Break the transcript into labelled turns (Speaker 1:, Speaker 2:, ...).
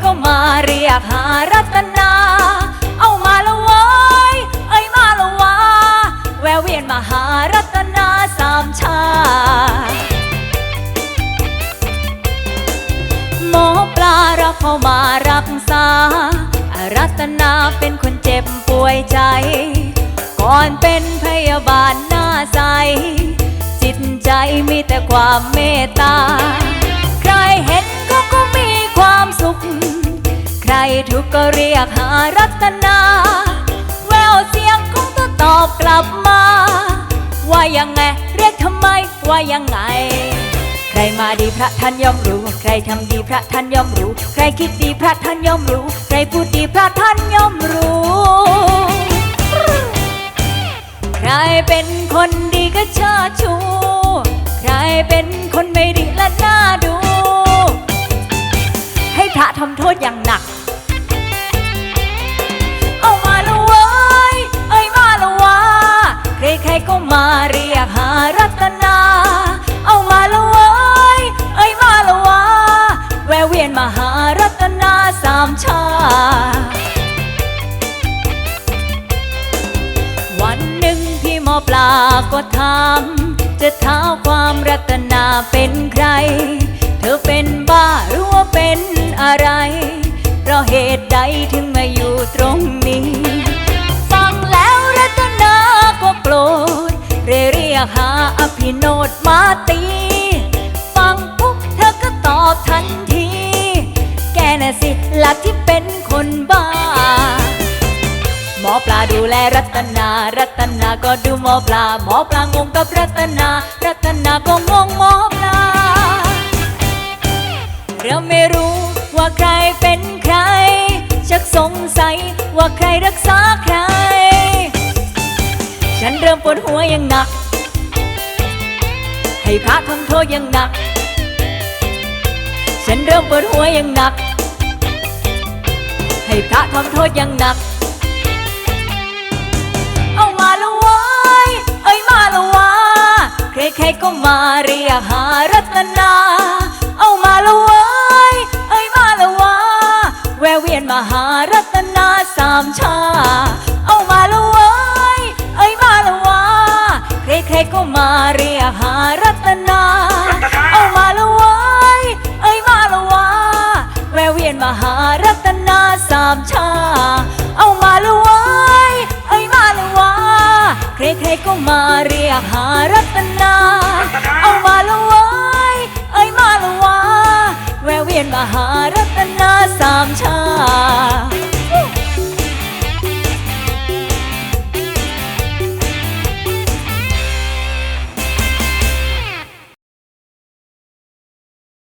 Speaker 1: กหารัตนา เอามาละเว้ยเอ้ยมาละวะแววเวียนมาหารัตนาสามชา หมอปลารับเข้ามารักษา รัตนาเป็นคนเจ็บป่วยใจ ก่อนเป็นพยาบาลหน้าใส จิตใจมีแต่ความเมตตา ก็เรียกหารัตนา แววเสียงของเธอตอบกลับมา ว่ายังไงเรียกทำไมว่ายังไง ใครมาดีพระท่านย่อมรู้ ใครทำดีพระท่านย่อมรู้ ใครคิดดีพระท่านย่อมรู้ ใครพูดดีพระท่านย่อมรู้ ใครเป็นคนดีก็เชิดชูใครเป็นคนไม่ดีและน่าดู ให้พระทำโทษอย่างหนัก ก็ถามจะเท้าความรัตนาเป็นใคร เธอเป็นบ้าหรือว่าเป็นอะไร เพราะเหตุใดถึงมาอยู่ตรงนี้ ฟังแล้วรัตนาก็โกรธเรเรียกหาอภิโนดมาตี ฟังปุ๊บเธอก็ตอบทันที รัตนา รัตนาก็ดูหมอปลา หมอปลางงกับรัตนา รัตนาก็งงหมอปลา เราไม่รู้ว่าใครเป็นใคร ชักสงสัยว่าใครรักษาใคร ฉันเริ่มปวดหัวอย่างหนัก ให้พระทำโทษอย่างหนัก ฉันเริ่มปวดหัวอย่างหนัก ให้พระทำโทษอย่างหนัก ครก็มาเรียกหารัตนา เอามาละเว้ยเอ้ยมาละวะแววเวียนมาหารัตนาสามชาเอามาละเว้ยเอ้ยมาละวะใครๆก็มาเรียกหารัตนาเอามาละเว้ยเอ้ยมาละวะแววเวียนมาหารัตนาสามชา เอามาละว้ย ใครๆก็มาเรียกหารัตนา เอามาละเว้ยเอ้ยมาละวะแววเวียนมาหารัตนาสามชา